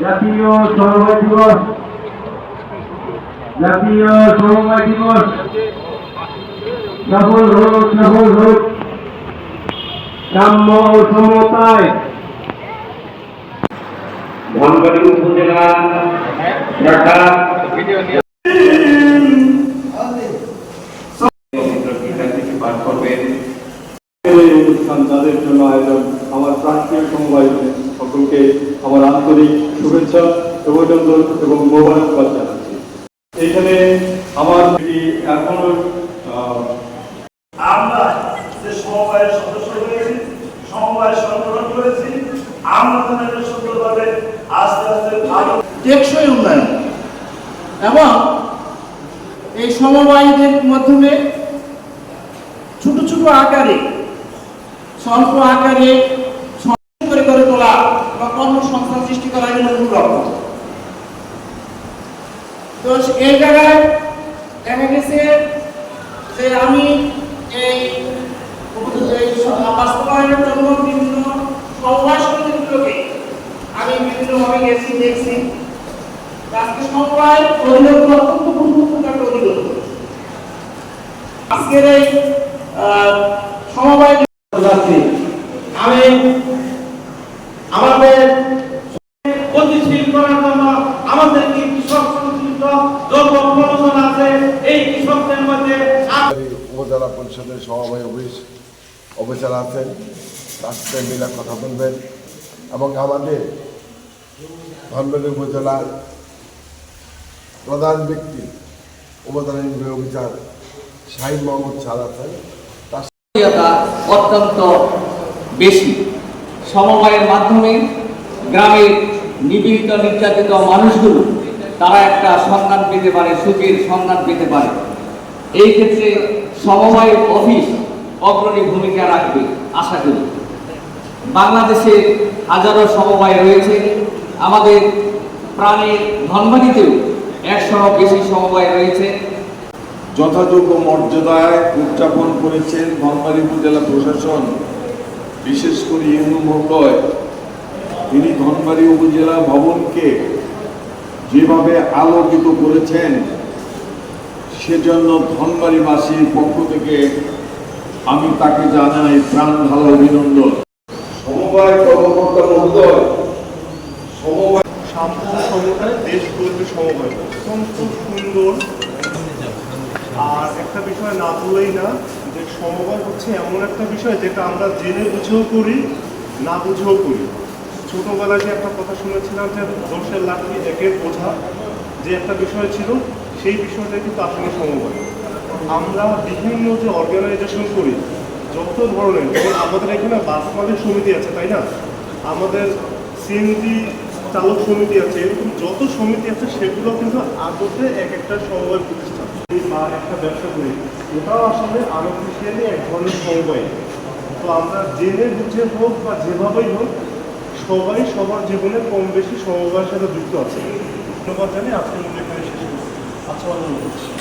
জাতীয় সমবায় দিবস জাতীয় সমবায় দিবস সফল হোক সফল হোক সাম্য ও সমতায় ধনবাড়ি উপজেলা অনুষ্ঠান যাদের জন্য আয়োজন আমার প্রান্তীয় সমবায় সকলকে আমার আন্তরিক শুভেচ্ছা অভিনন্দন এবং মোবারকবাদ জানাচ্ছি। এখানে আমার এখনও আহ, আমরা যে সমবায়ের সদস্য হয়েছি সমবায় সংগঠন করেছি আমরা আস্তে আস্তে টেকসই উন্নয়ন। এবং এই সমবায়ীদের মাধ্যমে ছোট ছোট আকারে, স্বল্প আকারে করে করে তোলা বা কর্মসংস্থান সৃষ্টি করা হলো মূল লক্ষ্য। তো এই জায়গায় দেখা গেছে যে আমি এই বাস্তবায়নের জন্য বিভিন্ন সমবায় সমিতিগুলোকে আমি বিভিন্নভাবে গেছি, দেখছি। আজকে সমবায় অধিদপ্তর অত্যন্ত গুরুত্বপূর্ণ একটা অধিদপ্তর আজকের এই সমবায় যাচ্ছি আমি আমাদের গতিশীল করার জন্য আমাদের কি কৃষক সংশ্লিষ্ট যত প্রলোচন আছে, এই কৃষকদের মধ্যে উপজেলা পরিষদের সভাপতি অফিস, অফিসার আছেন তার সাথে মিলে কথা বলবেন, এবং আমাদের ধনবাড়ি উপজেলার প্রধান ব্যক্তি নির্বাহী অফিসার শাহিন মোহাম্মদ জনপ্রিয়তা অত্যন্ত বেশি। সমবায়ের মাধ্যমে গ্রামের নিপীড়িত, নির্যাতিত মানুষগুলো, তারা একটা সন্ধান পেতে পারে, সুখের সন্ধান পেতে পারে। এই ক্ষেত্রে সমবায় অফিস অগ্রণী ভূমিকা রাখবে, আশা করি। বাংলাদেশে হাজারো সমবায় রয়েছে। আমাদের প্রাণের ধনবাড়িতেও একশো বেশি সমবায় রয়েছে। যথাযোগ্য মর্যাদায় উদযাপন করেছেন ধনবাড়ি উপজেলা প্রশাসন। বিশেষ করে ইউনু মহোদয় তিনি ধনবাড়ি উপজেলা ভবনকে যেভাবে আলোকিত করেছেন সেজন্য ধনবাড়িবাসীর পক্ষ থেকে আমি তাকে জানাই প্রাণ ঢালা অভিনন্দন। সমবায় কর্মকর্তা মহোদয় শান্ত সমতায় দেশ গড়বে সমবায়। অত্যন্ত সুন্দর। আর একটা বিষয় না বললেই না যে সমবায় হচ্ছে এমন একটা বিষয় যেটা আমরা জেনে বুঝেও করি না বুঝেও করি। ছোটবেলায় যে একটা কথা শুনেছিলাম যে দোষের লাঠি একের বোঝা যে একটা বিষয় ছিল সেই বিষয়টা কিন্তু আসলে সমবায়। আমরা বিভিন্ন যে অর্গানাইজেশন করি যত ধরনের যেমন আমাদের এখানে বাস মালিক সমিতি আছে তাই না? আমাদের সিএনজি চালক সমিতি আছে এরকম যত সমিতি আছে সেগুলো কিন্তু আগতে এক একটা সমবায় প্রতিষ্ঠান। বা একটা ব্যবসা করি। ওটাও আসলে আনঅফিসিয়ালি এক ধরনের সমবায়। তো আমরা জেনে বুঝে হোক বা যেভাবেই হোক, সবাই সবার জীবনে কম বেশি সমবায়ের সাথে যুক্ত আছে। ধন্যবাদ জানি আজকের মধ্যে এখানে শেষ করছি। আচ্ছা